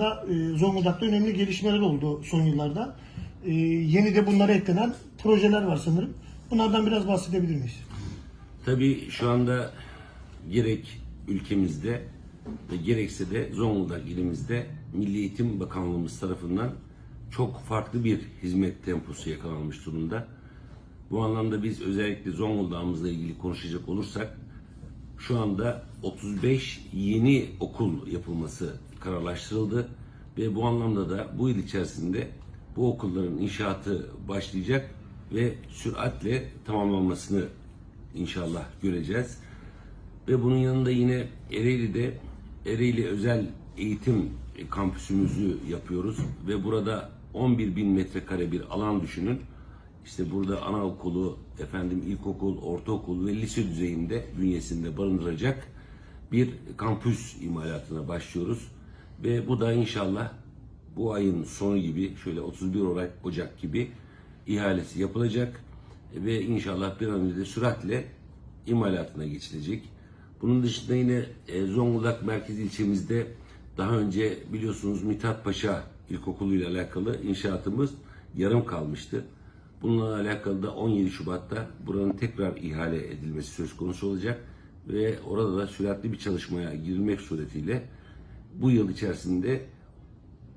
aslında e, Zonguldak'ta önemli gelişmeler oldu son yıllarda. E, yeni de bunlara eklenen projeler var sanırım. Bunlardan biraz bahsedebilir miyiz? Tabii şu anda gerek ülkemizde ve gerekse de Zonguldak ilimizde Milli Eğitim Bakanlığımız tarafından çok farklı bir hizmet temposu yakalanmış durumda. Bu anlamda biz özellikle Zonguldak'ımızla ilgili konuşacak olursak şu anda 35 yeni okul yapılması kararlaştırıldı ve bu anlamda da bu yıl içerisinde bu okulların inşaatı başlayacak ve süratle tamamlanmasını inşallah göreceğiz. Ve bunun yanında yine Ereğli'de Ereğli Özel Eğitim Kampüsümüzü yapıyoruz ve burada 11 bin metrekare bir alan düşünün. İşte burada anaokulu, efendim ilkokul, ortaokul ve lise düzeyinde bünyesinde barındıracak bir kampüs imalatına başlıyoruz. Ve bu da inşallah bu ayın sonu gibi şöyle 31 Ocak, Ocak gibi ihalesi yapılacak ve inşallah bir an önce de süratle imalatına geçilecek. Bunun dışında yine e, Zonguldak merkez ilçemizde daha önce biliyorsunuz Mithat Paşa İlkokulu ile alakalı inşaatımız yarım kalmıştı. Bununla alakalı da 17 Şubat'ta buranın tekrar ihale edilmesi söz konusu olacak ve orada da süratli bir çalışmaya girilmek suretiyle bu yıl içerisinde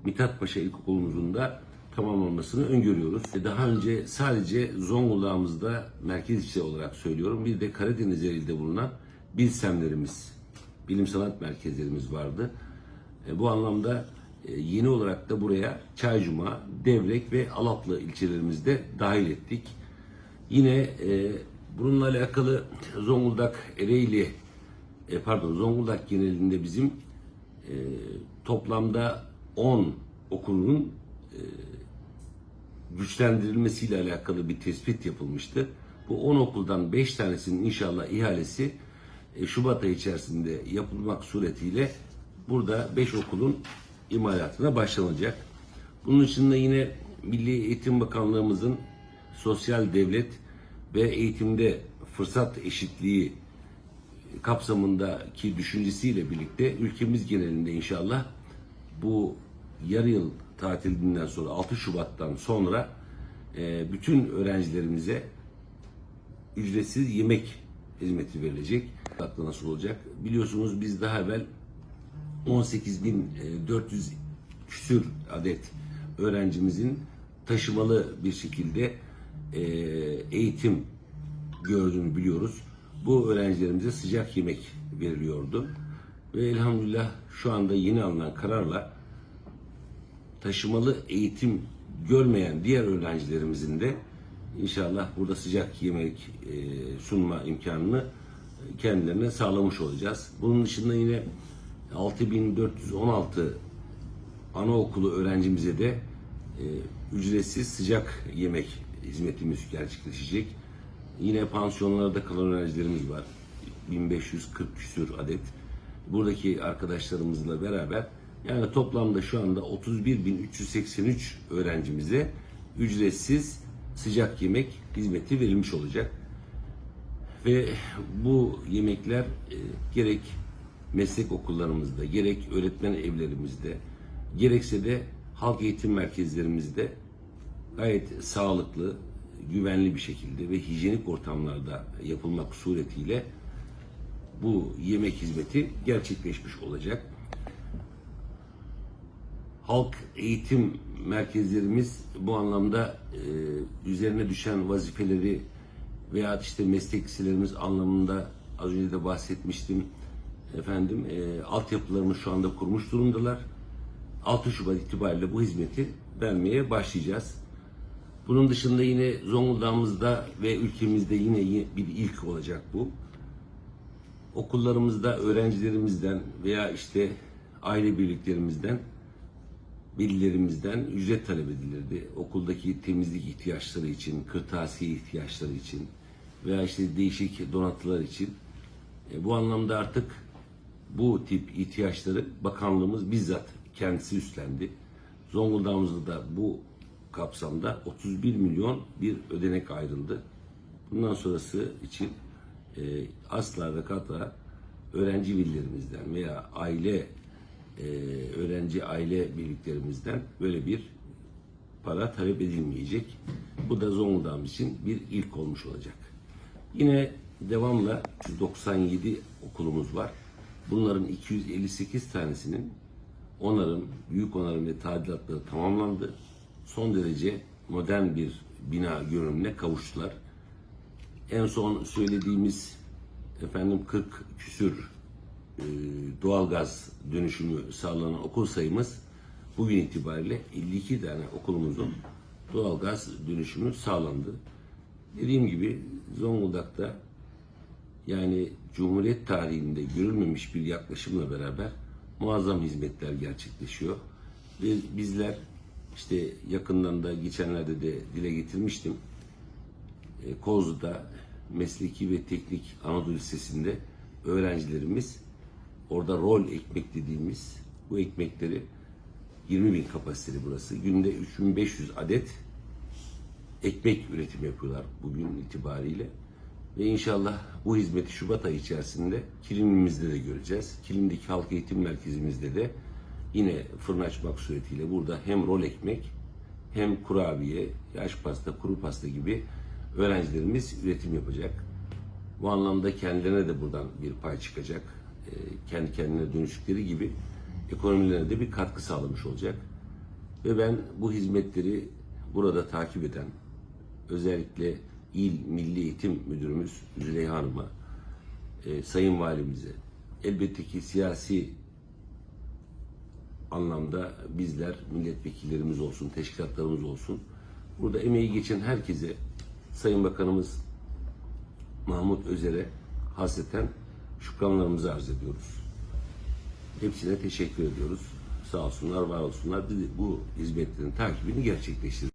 Mithat Paşa İlkokulumuzun da tamamlanmasını öngörüyoruz. Daha önce sadece Zonguldak'ımızda merkez ilçe olarak söylüyorum. Bir de Karadeniz elinde bulunan bilsemlerimiz, bilim sanat merkezlerimiz vardı. E, Bu anlamda e, yeni olarak da buraya Çaycuma, Devrek ve Alaplı ilçelerimizde dahil ettik. Yine e, bununla alakalı Zonguldak, Ereğli, pardon Zonguldak genelinde bizim e, toplamda 10 okulun e, güçlendirilmesiyle alakalı bir tespit yapılmıştı. Bu 10 okuldan 5 tanesinin inşallah ihalesi e, Şubat ayı içerisinde yapılmak suretiyle burada 5 okulun imalatına başlanacak. Bunun dışında yine Milli Eğitim Bakanlığımızın sosyal devlet ve eğitimde fırsat eşitliği kapsamındaki düşüncesiyle birlikte ülkemiz genelinde inşallah bu yarı yıl tatilinden sonra 6 Şubat'tan sonra e, bütün öğrencilerimize ücretsiz yemek hizmeti verilecek. Hatta nasıl olacak? Biliyorsunuz biz daha evvel 18.400 küsür adet öğrencimizin taşımalı bir şekilde e, eğitim gördüğünü biliyoruz. Bu öğrencilerimize sıcak yemek veriliyordu. Ve elhamdülillah şu anda yeni alınan kararla taşımalı eğitim görmeyen diğer öğrencilerimizin de inşallah burada sıcak yemek e, sunma imkanını kendilerine sağlamış olacağız. Bunun dışında yine 6416 anaokulu öğrencimize de e, ücretsiz sıcak yemek hizmetimiz gerçekleşecek. Yine pansiyonlarda kalan öğrencilerimiz var. 1540 küsür adet. Buradaki arkadaşlarımızla beraber yani toplamda şu anda 31.383 öğrencimize ücretsiz sıcak yemek hizmeti verilmiş olacak. Ve bu yemekler e, gerek meslek okullarımızda, gerek öğretmen evlerimizde, gerekse de halk eğitim merkezlerimizde gayet sağlıklı, güvenli bir şekilde ve hijyenik ortamlarda yapılmak suretiyle bu yemek hizmeti gerçekleşmiş olacak. Halk eğitim merkezlerimiz bu anlamda e, üzerine düşen vazifeleri veya işte meslek liselerimiz anlamında az önce de bahsetmiştim. Efendim e, altyapılarımız şu anda kurmuş durumdalar. 6 Şubat itibariyle bu hizmeti vermeye başlayacağız. Bunun dışında yine Zonguldak'ımızda ve ülkemizde yine bir ilk olacak bu. Okullarımızda öğrencilerimizden veya işte aile birliklerimizden velilerimizden ücret talep edilirdi. Okuldaki temizlik ihtiyaçları için, kırtasiye ihtiyaçları için veya işte değişik donatılar için. E, bu anlamda artık bu tip ihtiyaçları bakanlığımız bizzat kendisi üstlendi. Zonguldak'ımızda da bu kapsamda 31 milyon bir ödenek ayrıldı. Bundan sonrası için e, asla ve kata öğrenci velilerimizden veya aile e, öğrenci aile birliklerimizden böyle bir para talep edilmeyecek. Bu da Zonguldak'ımız için bir ilk olmuş olacak. Yine devamla 97 okulumuz var. Bunların 258 tanesinin onarım, büyük onarım ve tadilatları tamamlandı. Son derece modern bir bina görünümüne kavuştular. En son söylediğimiz efendim 40 küsür e, doğalgaz dönüşümü sağlanan okul sayımız bugün itibariyle 52 tane okulumuzun doğalgaz dönüşümü sağlandı. Dediğim gibi Zonguldak'ta yani Cumhuriyet tarihinde görülmemiş bir yaklaşımla beraber muazzam hizmetler gerçekleşiyor. Ve bizler işte yakından da geçenlerde de dile getirmiştim. E, Kozlu'da Mesleki ve Teknik Anadolu Lisesi'nde öğrencilerimiz orada rol ekmek dediğimiz bu ekmekleri 20 bin kapasiteli burası. Günde 3500 adet ekmek üretimi yapıyorlar bugün itibariyle. Ve inşallah bu hizmeti Şubat ayı içerisinde Kilimimizde de göreceğiz. Kilim'deki halk eğitim merkezimizde de yine fırın açmak suretiyle burada hem rol ekmek hem kurabiye, yaş pasta, kuru pasta gibi öğrencilerimiz üretim yapacak. Bu anlamda kendilerine de buradan bir pay çıkacak. Ee, kendi kendine dönüştükleri gibi ekonomilerine de bir katkı sağlamış olacak. Ve ben bu hizmetleri burada takip eden özellikle İl Milli Eğitim Müdürümüz Züleyha Hanım'a, e, Sayın Valimize, elbette ki siyasi anlamda bizler milletvekillerimiz olsun, teşkilatlarımız olsun. Burada emeği geçen herkese Sayın Bakanımız Mahmut Özer'e hasreten şükranlarımızı arz ediyoruz. Hepsine teşekkür ediyoruz. Sağ olsunlar, var olsunlar. Bu hizmetlerin takibini gerçekleştirdik.